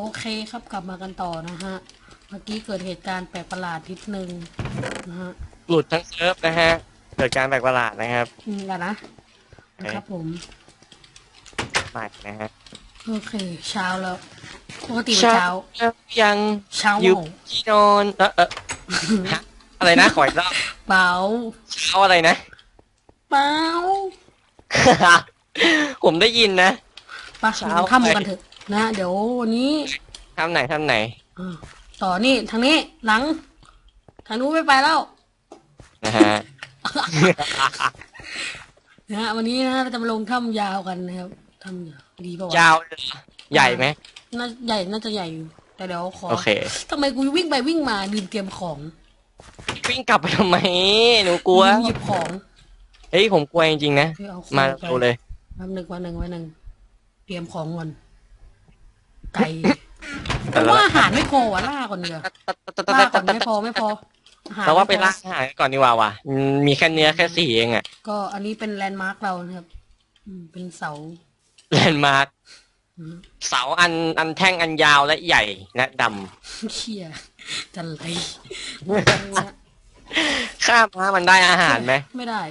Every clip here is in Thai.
โอเคครับกลับมากันต่อนะฮะ เมื่อกี้เกิดเหตุการณ์แปลกประหลาดนิดนึงนะฮะหลุดทั้งเซิร์ฟนะฮะเกิดการแปลกประหลาดนะครับอืมกันนะนะครับผมใหม่นะฮะโอเค เช้าแล้วปกติเป็นเช้า ยังเช้าอยู่โมงที่นอนเออเออฮะอะไรนะขออีกรอบเปล่าเช้าอะไรนะเปล่าผมได้ยินนะไปะเช้าทำกันเถอะ นะเดี๋ยววันนี้ทำไหนทำไหนอ่าต่อนี่ทางนี้หลัง ทางนู้นไม่ไปแล้ว นะฮะ นะฮะวันนี้นะเราจะมาลงถ้ำยาวกันนะครับถ้ำยาวดีป่าวะยาวเลยเหรอใหญ่ไหมน่าใหญ่น่าจะใหญ่อยู่แต่เดี๋ยวขอโอเค ทำไมกูวิ่งไปวิ่งมาลืมเตรียมของวิ่งกลับไปทำไม หนูกลัว ลืมหยิบของเฮ้ยผมกลัวจริงๆนะเฮ้ยเอาของมาไปดูเลยแป๊บหนึ่งวันหนึ่งวันหนึ่งเตรียมของก่อน ไก่แต่แต่เราว่าอาหารไม่พอวะล่าก่อนเนีกว่ยล่าก่อนไม่พอไม่พออาหารเราว่าไปม่พอล่าอาหารก่อนดีกว่าว่ะอืมมีแค่เนื้อแค่สี่เองอะก็อันนี้เป็นแลนด์มาร์กเรานะครับอืมเป็นเสาแลนด์มาร์คอืมเสาอันอันแท่งอันยาวและใหญ่และดเชี่ยจันไรำข้ามมามันได้อาหารไหมไม่ได้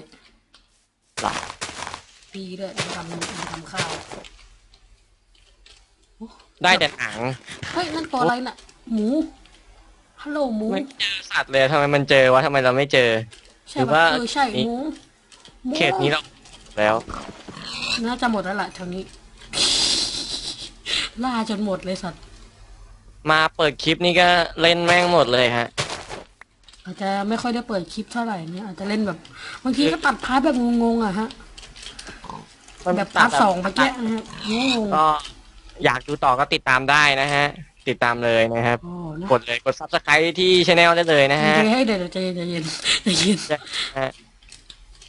หรอปีด้วยเอาทำเอาทำข้าว ได้แต่หนังเฮ้ยนั่นตัวอะไรน่ะ หมูฮัลโหลหมูไม่เจอสัตว์เลยทำไมมันเจอวะทำไมเราไม่เจอ ใช่หรือปะว่าเออใช่นี่หมูหมูเขตนี้เราแล้ว น่าจะหมดแล้วล่ะแถวนี้ ล่าจนหมดเลยสัตว์มาเปิดคลิปนี้ก็เล่นแม่งหมดเลยฮะ อาจจะไม่ค่อยได้เปิดคลิปเท่าไหร่เนี่ยอาจจะเล่นแบบบางทีก็ตัดพาร์ทแบบงงๆอะฮะมันแบบตัพาดร์ทสองเมื่อกี้นะฮะงงก็ อยากดูต่อก็ติดตามได้นะฮะ ติดตามเลยนะครับๆอ๋อนะกดเลยกด subscribe ที่ช anel ได้เลยนะฮะเดี๋ยวให้เดี๋ยวใจเย็นใจเย็นใจเย็นฮะ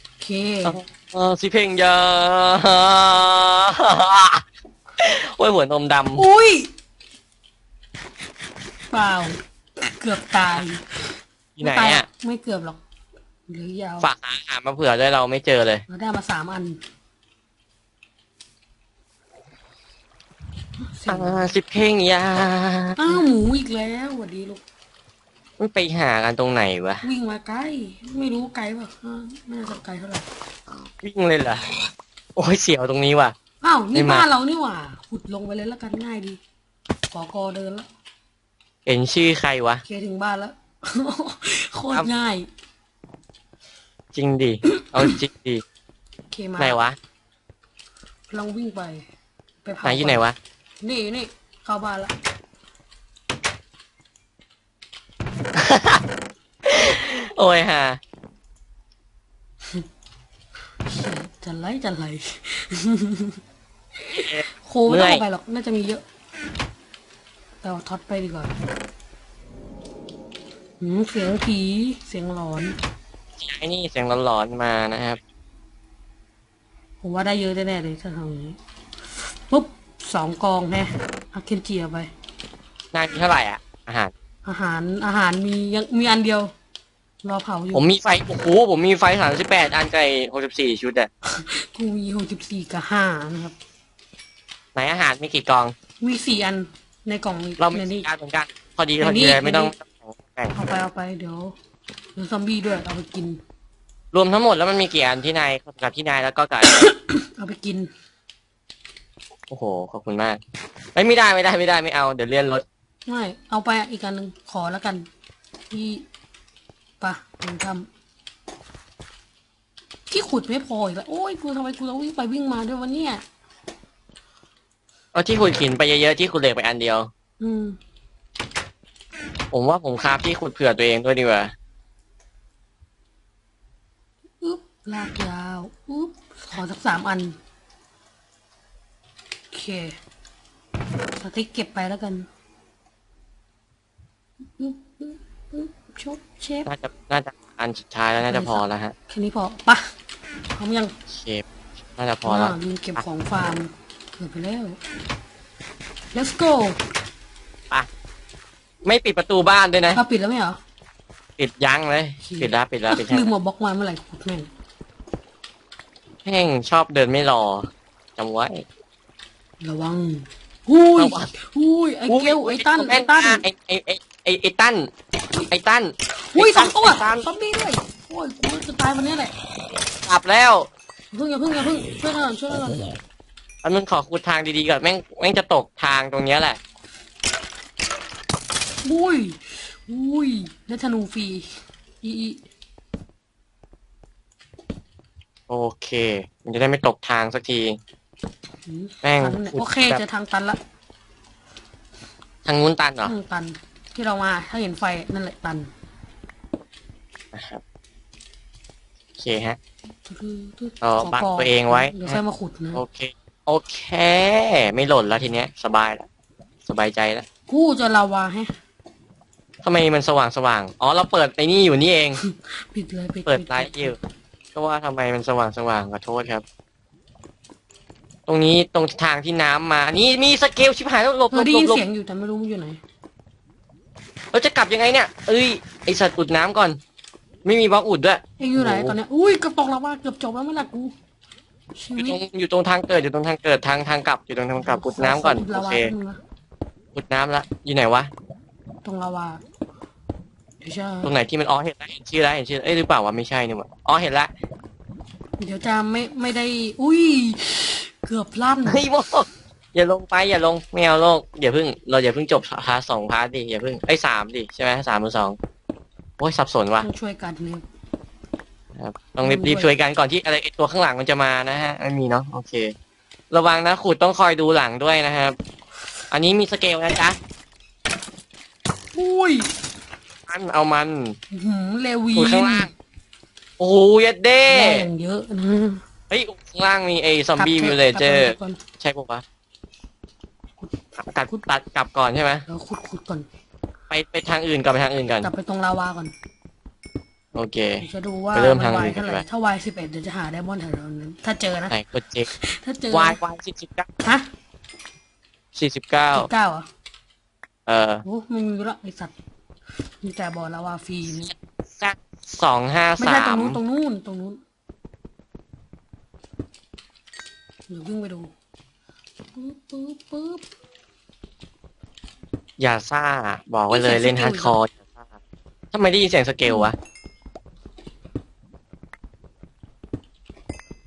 โอเคเออสิเพ่งยาโอ้ยหัวนมดำ อุ้ยเปล่าเกือบตายที่ไหนม่ตายอะไม่เกือบหรอกเหรือยาวฝากหาอาหารมาเผื่อด้วยเราไม่เจอเลย เราได้มาสามอันเสียง อ่าสิเพ่งยาอ้าวหมูอีกแล้วสวัสดีลูกไม่ไปหากันตรงไหนวะ วิ่งมาไกล ไม่รู้ไกลป่ะอ่าไม่น่าจะไกลเท่าไหร่วิ่งเลยเหรอโอ้ยเสียวตรงนี้ว่ะอ้าวไม่นี่มาบ้านเรานี่หว่าขุดลงไปเลยแล้วกันง่ายดีขอกอเดินแล้วเห็นชื่อใครวะเคถึงบ้านแล้วโคตครัรบง่าย จริงดิเอาจริงดิเคมาไหนวะลองวิ่งไปไปเผาไหนอยู่ไหนวะ นี่นี่เข้าบ้านแล้วโอ้ยฮะจะไล่จะไล่โคไม่เมื่ต้องอยเอาไปหรอก น่าจะมีเยอะแต่เอาท็อตไปดีกว่าหืมเสียงผีเสียงหลอนไอ้นี่เสียงหลอนๆมานะครับ ผมว่าได้เยอะแน่ๆเลยถ้าทำอย่างนี้ปุ๊บ สองกองแน่เอาเคนจีเอาไป นายมีเท่าไหร่อะ อาหาร อาหารอาหารมียังมีอันเดียว รอเผาอยู่ผมมีไฟโอ้โหผมมีไฟสามสิบแปดอันไก่หกสิบสี่ชุดอะกูมีหกสิบสี่กับห้านะครับ ไหนอาหารมีกี่กอง มีสี่อันในกล่องนี้เรามีในนี้ สี่อันเหมือนกันพอดีในพอดีนี้เลยไม่ต้องในนี้แบ่งเอาไปเอาไปเดี๋ยวเดี๋ยวซอมบี้ด้วยเอาไปกิน รวมทั้งหมดแล้วมันมีกี่อันที่นายกับที่นายแล้วก็กับ เอาไปกิน โอ้โห ขอบคุณมากเอ้ยไม่ได้ไม่ได้ไม่ได้ไม่เอา เดี๋ยวเลื่อนรถ ไม่ เอาไปอีกอันหนึ่งขอแล้วกัน ที่ปะผมทำที่ขุดไม่พออีกแล้ว โอ้ยกูทำไมกูต้องวิ่งไปวิ่งมาด้วยวะเนี่ยเอาที่ขุดหินไปเยอะๆที่ขุดเหล็กไปอันเดียว อืม ผมว่าผมคราฟที่ขุดเผื่อตัวเองด้วยดีกว่า อึ๊บลากยาว อึ๊บ ขอสักสามอันโอเค สติ๊กเก็บไปแล้วกันอึ๊บอึ๊บอึ๊บชบเชฟน่าจะน่าจะอันสุดท้ายแล้วน่าจะพอแล้วฮะแค่นี้พอปะพร้อมยังเชฟน่าจะพอแล้วาลืมเก็บของฟาร์มเกือบไปแล้ว let's go ไม่ปิดประตูบ้านด้วยนะเอาปิดแล้วไหมเหรอปิดยั้งเลย ปิดแล้วปิดแล้วปิดลืแล้มวมาบล็อกมาเมื่อไหร่ขุดแม่งแห้งชอบเดินไม่รอจำไว้ ระวังหุยเอาวะหุยไอ้เกลไอ้ตั้นไอ้ตั้นไอ้ไอ้ไอ้ไอ้ไอ้ตั้นไอ้ตั้นหุยสองตัวไตั้นซอมบี้ด้วยโอ้ยกูจะตายวันนี้แหละกลับแล้วเพิ่งอย่าเพิ่งอย่าเพิ่งช่วยกันก่อนช่วยกันก่อนอันนึงขอคูดทางดีๆก่อนแม่งแม่งจะตกทางตรงเนี้ยแหละอุ้ยอุ้ยได้ธนูฟรีอีอีโอเค มันจะได้ไม่ตกทางสักที หืมแม่งทางนั้นเนี่ยโอเคแบบ เจอทางตันละทางนู้นตันเหรอทางตัน ที่เรามาถ้าเห็นไฟนั่นแหละตันนะครับโอเคฮะขเอาบังตัวเองไว้ เดี๋ยวค่อยมาขุดนะโอเค โอเค ไม่หล่นแล้วทีเนี้ย สบายแล้วสบายใจแล้วกูเจะลาวาให้ทำไมมันสว่างสว่างๆอ๋อเราเปิดไอ้นี่อยู่นี่เอง ปิดเลยปิดเปิดปิไลท์อยู่ก็ว่าทำไมมันสว่างสว่างขอโทษครับ ตรงนี้ตรงทางที่น้ำมา นี่มีสเกลชิบหายแล้วหลบเอหลอบได้หลยิบนหลบเสียงอยู่แต่ไม่รู้มันอยู่ไหน เราจะกลับยังไงเนี่ย เอ้ยไอสัตว์อุดน้ำก่อน ไม่มีบล็อกอุดด้วย เอ็งอยู่ไหนโอ้โห ตอนเนี้ยอุ้ยกระตกลาวาเกือบจบแล้วไม่ละกูชีอยู่วิตตรงอยู่ตรงทางเกิดอยู่ตรงทางเกิดทางทางกลับอยู่ตรงทางกลับอุดน้ำก่อนขโอลาวาเคแป๊บนึงนะอุดน้ำละอยู่ไหนวะตรงลาวาเดี๋ยวจะตรงไหนที่มันอ๋อเห็นแล้วเห็นชื่อแล้วเห็นชื่อเอ้ยหรือเปล่าวะไม่ใช่นี่หว่าอ๋อเห็นละเดี๋ยวจะไม่ไม่ได้ อุ้ย เกือบลั่นเฮ้ยโมอย่าลงไปอย่าลงไม่เอาโลกอย่าเพิ่ง เราอย่าเพิ่งจบพาร์ทสองพาร์ทดิอย่าเพิ่งไอ้ยสามดิใช่ไหมสามหรือสองโอ้ยสับสนว่ะต้องช่วยกันเนี่ยครับต้องรีบรีบช่วยกันก่อนที่อะไรไอ้ตัวข้างหลังมันจะมานะฮะไม่มีเนาะโอเค ระวังนะขุดต้องคอยดูหลังด้วยนะครับ อันนี้มีสเกลนะจ๊ะอุ้ยมันเอามันอื้อหือเลวีขุดข้างล่างโอ้โหยัดเด้แรงเยอะนะ เฮ้ยข้างล่างมีไอ้ซอมบี้กลัวิถลเลเจอร์กลับก่อนใช่ปะวะกัดตัดกลับก่อนใช่ไหมเดี๋ยวขุดขุดก่อนไปไปทางอื่นก่อนไปทางอื่นก่อนกลับไปตรงลาวาก่อน โอเคเดี๋ยวจะดูว่าไปเริ่มทางวาอื่ยนกันเท่าไหดีกร่ว่าถ้าวายสิบเอ็ดเดี๋ยวจะหาไดมอนด์แถวนั้นถ้าเจอนะไหนกดเจ็คถ้าเจอวายวายสี่สิบเก้าฮะสี่สิบเก้าสิบเก้าเหรอเออโอ้ไม่มีละไอสัตว์มีแต่บ่อลาวาฟรีนี่สักสองห้าไม่สาใช่ตรงมนู้นตรงนู้นตรงนู้น เดี๋ยววิ่งไปดูปึ๊บปึ๊บปึ๊บอย่าซ่า บอกไว้เลยได้ยินเสีเล่ยนงฮาร์ดคอร์อย่าซ่าทำไมได้ยินเสียงสเกลวะ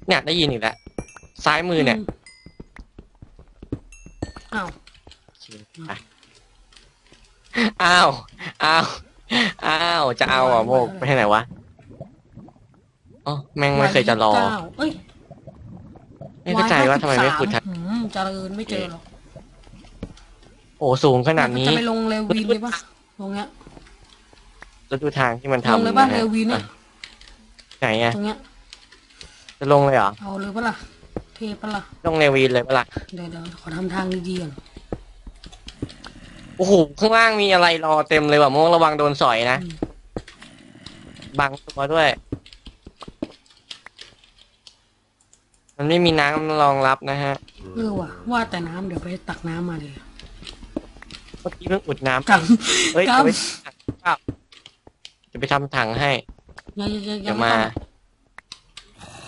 เนี่ยได้ยินอีกแล้ว ซ้ายมือเนี่ยมอ้าวไปอ้าว อ้าว อ้าว จะเอาเหรอะโมกไปที่ไหนวะ อ๋อ แม่งไม่เคยจะรอวายยี่สิบเก้าเอ้ย ไม่เข้าใจว่าทำไมไม่ขุดทันหืมเจริญไม่เจอหรอกโอ้สูงขนาดนี้จะไปลงเรวินเลยปะตรงเนี้ย แล้วดูทางที่มันลงทำเลยปะนะเรฮะวินเนี่ย ไหนอะตรงเนี้ย จะลงเลยเหรอเอาเลยปะล่ะ เทปะล่ะ ลงเนวีนเลยปะล่ะเดี๋ยวเดี๋ยวขอทำทางดีๆก่อนโอ้โหข้างล่างมีอะไรรอเต็มเลยว่ะโมงระวังโดนสอยนะอืมบังตัวด้วย มันไม่มีน้ำรองรับนะฮะ เออว่ะว่าแต่น้ำเดี๋ยวไปตักน้ำมาเลยเมื่อกี้เพิ่งอุดน้ำกัเฮ้ยกัจะไปเปล่าจะไปทำถังให้ ยังยังยังเดี๋ยวไมา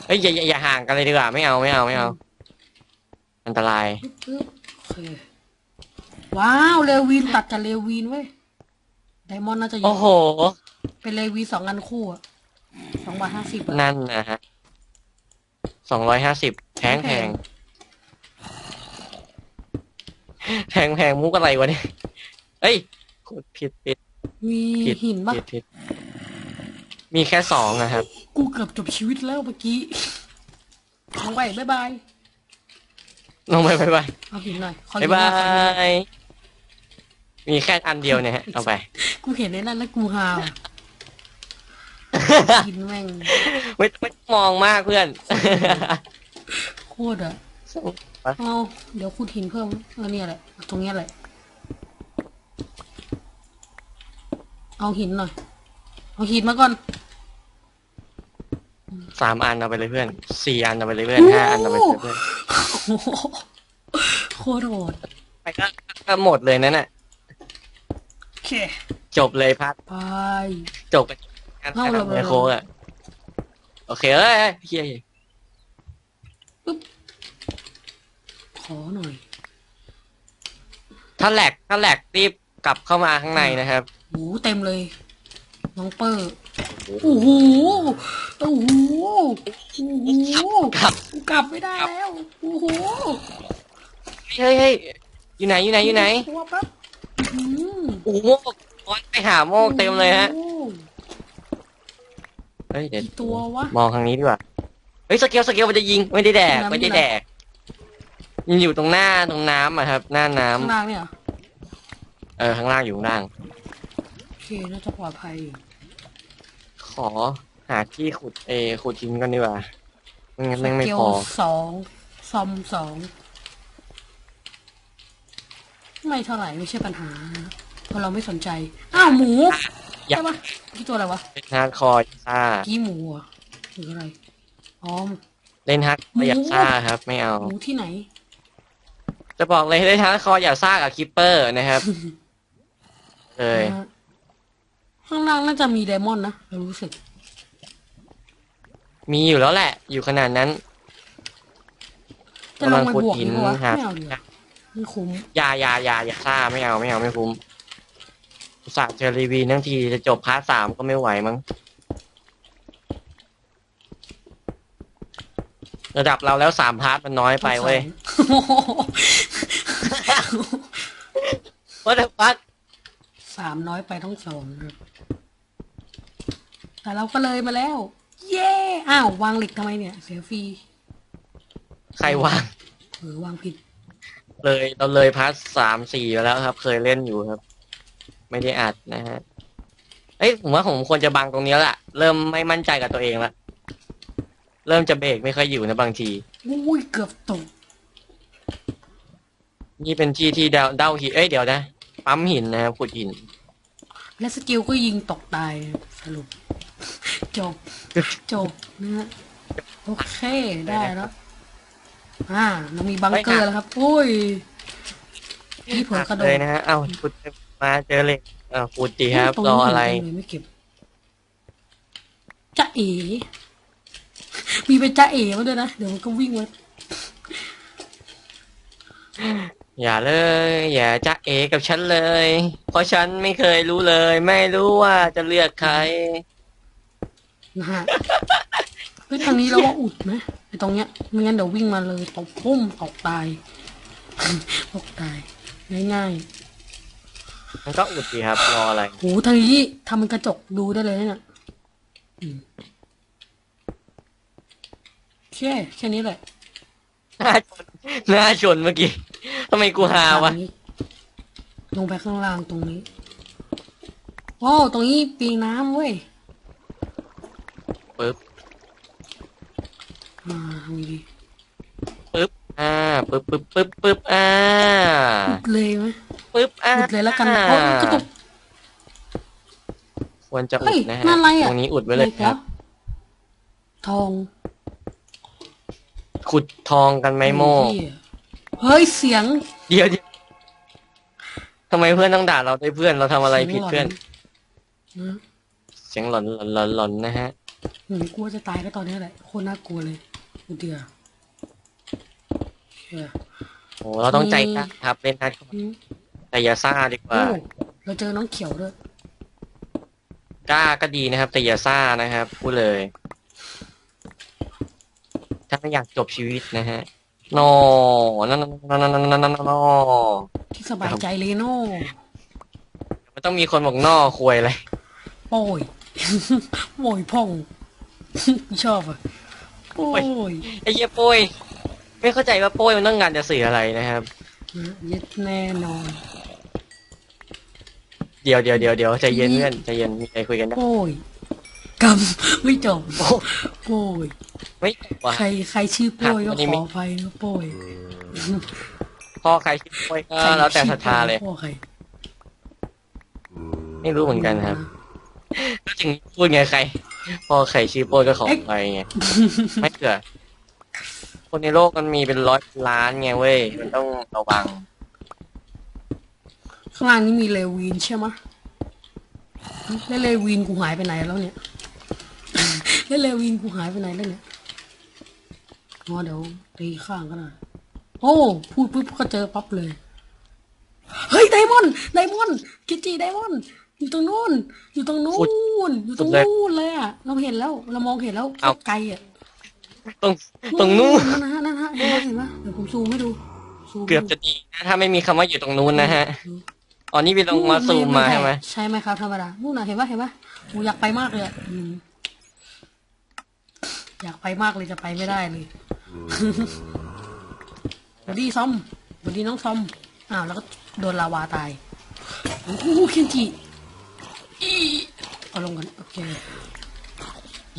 เฮ้ยอย่าอย่าอย่าห่างกันเลยดีกว่า ไม่เอาไม่เอาไม่เอา อันตราย ปึ๊บโอเคว้าวเรวินตัดกับเรวินเว้ยไดมอนด์น่าจะเยโอ้อะโห เป็นเรวีสองอันคู่อะสองบาทห้าสิบอะนั่นนะฮะ สองร้อยห้าสิบแพงแพงแพงแพงมุกอะไรวะเนี่ยเอ้ยขุดผิดผิดมีผิดหินปะผิดผิดมีแค่สองนะครับ กูเกือบจบชีวิตแล้วเมื่อกี้ลงไปบ๊ายบายลงไปไปไปเอาหินหน่อยขอไปหินบาหน่อยขอหินหน่อยยมีแค่อันเดียวเนี่ยฮะเอาไป กูเห็นในนั้นแล้วกูฮา วหินแม่งไม่ไม่ต้องมองมากเพื่อน โคตรอะเอาเดี๋ยวขุดหินเพิ่มเออเนี่ยแหละตรงเนี้ยแหละ เอาหินหน่อย เอาหินมาก่อน สามอันเอาไปเลยเพื่อน สี่อันเอาไปเลยเพื่อนห้าอันเอาไปเลยเพื่อน โอ้โหโคตรโหดไปก็ก็หมดเลยนั่นน่ะ โอเคจบเลยพัดไป จบกัน การเอาขเลยนาดไมโครอะโอเคเอ้ยเอ้ยเฮียขอหน่อยถ้าแหลกถ้าแหลกรีบกลับเข้ามาข้างในนะครับ โอ้โหเต็มเลย น้องเปอร์โอ้โหโอ้โหโอ้โหครับกลับไม่ได้แล้วโอ้โหเฮ้ยเฮ้ยอยู่ไหนอยู่ไหนอยู่ไหน ตัวแป๊บอื้อหือโอ้โหโอ้ยไปหาโมกเต็มเลยฮะ โอ้โห เฮ้ยเดี๋ยวกี่ตัววะ มองทางนี้ดีกว่า เฮ้ยสเกลสเกลมันจะยิงไม่ได้แดกน้ำไม่ได้แดกยิงอยู่ตรงหน้าตรงน้ำอะครับ หน้าน้ำข้างล่างเนี่ยเหรอเออข้างล่างอยู่ข้างล่าง โอเคน่าจะปลอดภัยอยู่ขอหาที่ขุดเออขุดทิ้งกันดีกว่าไม่งั้นแม่งไม่เกลพอสองซอมสองไม่เท่าไหร่ไม่ใช่ปัญหานะเพราะเราไม่สนใจ อ้าวหมูอยาก ใช่ปะกี่ตัวอะไรวะเล่นฮาร์ดคอร์ซ่ากี่หมูเหรอะหรืออะไรอ๋อเล่นฮาร์ดคอร์อยากซ่าครับ ไม่เอา หมูที่ไหน จะบอกเลยเล่นฮาร์ดคอร์อย่าซ่ากับคิปเปอร์นะครับเลยนะฮะข้างล่างน่าจะมีไดมอนด์นะเรารู้สึก มีอยู่แล้วแหละ อยู่ขนาดนั้นจะลงไปบวกกำลังขุดหินดีกว่าหาไม่เอาดีกว่าไม่คุ้ม อย่าอย่าอย่าอย่าซ่าไม่เอาไม่เอาไม่คุ้ม อุตส่าห์เจอรีวีทั้งทีจะจบพาร์ทสามก็ไม่ไหวมั้ง ระดับเราแล้วสามพาร์ทมันน้อยไปเว้ยโอ้โหว่าแต่พัดสามน้อยไปต้องสองครับแต่เราก็เลยมาแล้ว เย้อ้าววางเหล็กทำไมเนี่ย เสียฟรีใครวางเออวางผิด เลยเราเลยพาร์ทสามสี่ไปแล้วครับ เคยเล่นอยู่ครับ ไม่ได้อัดนะฮะ เอ้ยผมว่าผมควรจะบังตรงนี้แหละ เริ่มไม่มั่นใจกับตัวเองละ เริ่มจะเบรกไม่ค่อยอยู่นะบางที อุ้ยเกือบตก นี่เป็นที่ที่เดาเด้าหิน เอ้ยเดี๋ยวนะ ปั๊มหินนะครับขุดหิน และสกิลก็ยิงตกตายสรุป จบ จบนะฮะโอเคได้แล้ว อ่า เรามีบังเกอร์แล้วครับ อุ้ยพี่เผลอกระโดเลดยนะฮะ เอ้าขุด มาเจอเหล็กเออขุดดีครับตงรอนี้อะไรเห็นจังเลยไม่เก็บจ้าเอ๋มีเป็นจ้าเอ๋มาด้วยนะ เดี๋ยวมันก็วิ่งมาอย่าเลย อย่าจะเอกับฉันเลย เพราะฉันไม่เคยรู้เลย ไม่รู้ว่าจะเลือกใครนะฮะเฮ้ยทางนี้เราว่าอุดไหมไอ้ตรงเนี้ยไม่งั้นเดี๋ยววิ่งมาเลยตกพุ่มตกตายตกตายง่าย มันก็อุดดีครับรออะไรๆโหทางนี้ทำเป็นกระจกดูได้เลยนะเนี่ยอืมโอเคแค่นี้แหละหน้าชนหน้าชนเมื่อกี้ทำไมกูหาวะทงนี้ลงไปข้างล่างตรงนี้โอ้ตรงนี้ปีน้ำเว้ยปึ๊บอ่าทำดีปึ๊บ อ่าปึ๊บปึ๊บปึ๊บปึ๊บอ่าอุดเลยไหม ปึ๊บอ่าอุดเลยแล้วกันโอ้กระตุก ควรจะเฮ้อุยดนะฮะนั่นอะไรอะตรงนี้อุดไว้เลยครับ ทองขุดทองกันไหมโมกเหี้ยเฮ้ยเสียงเดี๋ยวเดี๋ยวทำไมเพื่อนต้องด่าเราด้วยเพื่อนเราทำอะไรผิดเพื่อนนะเสียงหลอนหลอนหลอนหลอนนะฮะหนูกลัวจะตายก็ตอนนี้แหละโคตรน่ากลัวเลยอุดเดียวเชี่ย โอ้เราต้องใจกล้าครับเล่นฮาร์ดคอร์อืม แต่อย่าซ่าดีกโอ้ว่าเราเจอน้องเขียวด้วย กล้าก็ดีนะครับ แต่อย่าซ่านะครับพูดเลย ถ้าไม่อยากจบชีวิตนะฮะโนนั่นนั่นนั่นนั่นนั่นนั่นนที่สบายใจเลยโน่มันต้องมีคนบอกนอควยอะไรโป้ย โป้ยพ่อง ชอบอะโป้ยไอ้เหี้ยโป้ย ไม่เข้าใจว่าโป้ยมันต้องการจะสื่ออะไรนะครับ นะยึดแน่นอน เดี๋ยวเดี๋ยวเดี๋ยวเดี๋ยวใจเย็นเพื่อนใจเย็นมีอะไรคุยกันได้โป้ยกำไม่จบโป้ยไม่ว่ะ ใครใครชื่อโป้ยก็อันนี้ขไม่ออภัยนะโป้ยพ่อใครชื่อโป้ยก็ใครแล้วแต่ศรัทธาเลยพ่อใครไม่รู้เหมือนกันครับก็จึงพูดไงใครพ่อใครชื่อโป้ยก็ขอไปไงไม่เผื่อ คนในโลกมันมีเป็นร้อยล้านไงเว้ย มันต้องระวัง ข้างล่างนี้มีเลวินใช่ไหมะแล้วเลวินกูหายไปไหนแล้วเนี่ย แล้วเลวินกูหายไปไหนแล้วเนี่ยอ๋อเดี๋ยวตีข้างก็ได้โอ้ พูดปุ๊บก็เจอปั๊บเลย เฮ้ยไดมอนด์ไดมอนด์กิจิไดมอนด์อยู่ตรงนู้น อยู่ตรงนู้น อยู่ตรงนู้นเลยอะเราเห็นแล้ว เรามองเห็นแล้วไกลอะ ตรงตรงนู้นนั่นนะฮะนั่นฮะเห็นไหมเห็นไหมเดี๋ยวผมซูมให้ดูซูมให้ดูเกือบจะดีนะถ้าไม่มีคำว่าอยู่ตรงนู้นนะฮะอ๋อนี่พี่ลงมาซูมมาใช่ไหมใช่ไหมครับธรรมดานู่นนะเห็นปะเห็นปะโอ้อยากไปมากเลยอะอืมอยากไปมากเลยจะไปไม่ได้เลย สวัสดีซอมสวัสดีน้องซอม อ้าว แล้วก็โดนลาวาตาย โอ้โหเคนจิอีเอาลงกัน โอเค เ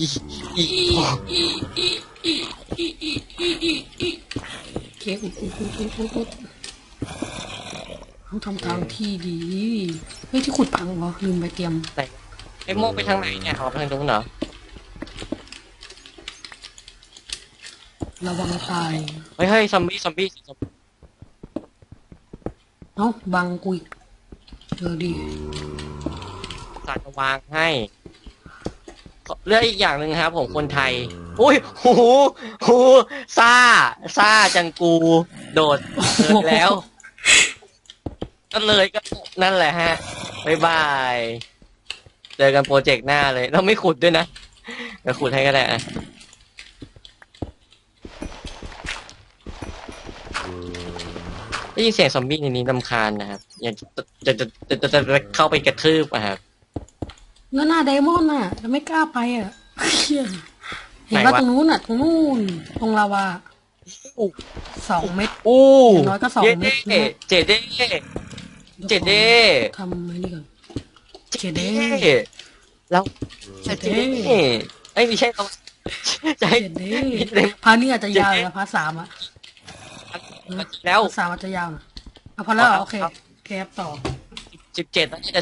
คอุดอุดอุดอุดอุดอุดต้องทำทางที่ดี เฮ้ยที่ขุดพังเหรอลืมไปเตรียมไหนไอ้โมกไปทางไหนเนี่ยเอาไปทางตรงนู้นเหรอระวังตายเฮ้ยเฮ้ยซอมบี้ซอมบี้ซอมบี้เอ้าบังกุยเจอดีสัตว์วางให้ เรื่องอีกอย่างหนึ่งครับ ผมคนไทย อุ้ยหูหูซ่าซ่าจังกู โดดเดินแล้ว ก็เลยก็นั่นแหละฮะบ๊ายบาย เจอกันโปรเจกต์หน้าเลย เราไม่ขุดด้วยนะเดี๋ยวขุดให้ก็ได้อะได้ยินเสียงซอมบี้ในนี้ลำคาญนะครับ อยากจะจะจะจะจะจะเข้าไปกระทืบอะครับ เงินหน้าไดมอนด์น่ะจะไม่กล้าไปอะเชี่ยเห็นว่าไหนวะ ตรงนู้นน่ะตรงนู้นตรงลาวาสองเม็ด โอ้อย่างน้อยก็สองเจเม็เด้ดนะ เจเด้เจเด้ทำไอ้นี่ก่อน เจเจเด้เด้แล้วเจเจเด้เด้ไอ้ยไม่ใช่เราจะให้เจเด้เจเด้พาร์ทนี้อาจจะยาวนะพาร์ทสามอะแล้ว พาร์ทสามอาจจะยาวนะเอาพอแล้วเหรอโอเคครับโอเคครับต่อสิบเจ็ดแล้วจะ